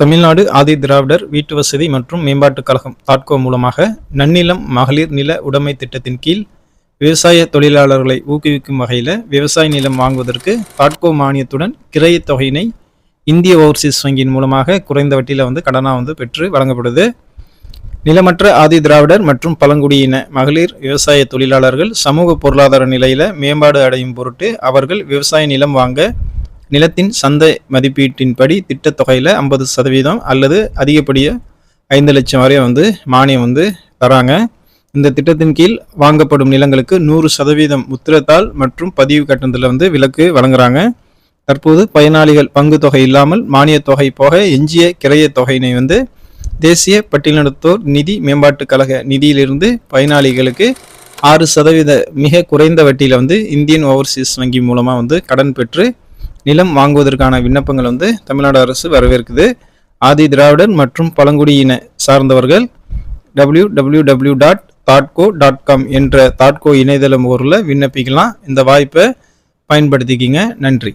தமிழ்நாடு ஆதி திராவிடர் வீட்டு வசதி மற்றும் மேம்பாட்டுக் கழகம் தாட்கோ மூலமாக நன்னிலம் மகளிர் நில உடைமை திட்டத்தின் கீழ் விவசாய தொழிலாளர்களை ஊக்குவிக்கும் வகையில் விவசாய நிலம் வாங்குவதற்கு தாட்கோ மானியத்துடன் கிரைய தொகையினை இந்திய ஓவர்சீஸ் வங்கியின் மூலமாக குறைந்த வட்டியில் வந்து கடனாக வந்து பெற்று வழங்கப்படுது. நிலமற்ற ஆதி திராவிடர் மற்றும் பழங்குடியின மகளிர் விவசாய தொழிலாளர்கள் சமூக பொருளாதார நிலையில மேம்பாடு அடையும் பொருட்டு அவர்கள் விவசாய நிலம் வாங்க நிலத்தின் சந்தை மதிப்பீட்டின்படி திட்டத் தொகையில் ஐம்பது சதவீதம் அல்லது அதிகப்படியாக ஐந்து லட்சம் வரை வந்து மானியம் வந்து தராங்க. இந்த திட்டத்தின் கீழ் வாங்கப்படும் நிலங்களுக்கு நூறு சதவீதம் முத்திரத்தால் மற்றும் பதிவு கட்டணத்தில் வந்து விலக்கு வழங்குறாங்க. தற்போது பயனாளிகள் பங்கு தொகை இல்லாமல் மானியத் தொகை போக எஞ்சிய கிரையத் தொகையினை வந்து தேசிய பட்டியலினத்தோர் நிதி மேம்பாட்டுக் கழக நிதியிலிருந்து பயனாளிகளுக்கு ஆறு சதவீத மிக குறைந்த வட்டியில் வந்து இந்தியன் ஓவர்சீஸ் வங்கி மூலமாக வந்து கடன் பெற்று நிலம் வாங்குவதற்கான விண்ணப்பங்கள் வந்து தமிழ்நாடு அரசு வரவேற்குது. ஆதி திராவிடர் மற்றும் பழங்குடியின சார்ந்தவர்கள் டபிள்யூ டபிள்யூ டபிள்யூ டாட் தாட்கோ டாட் காம் என்ற தாட்கோ இணையதள முகரில் விண்ணப்பிக்கலாம். இந்த வாய்ப்பை பயன்படுத்திக்கிங்க. நன்றி.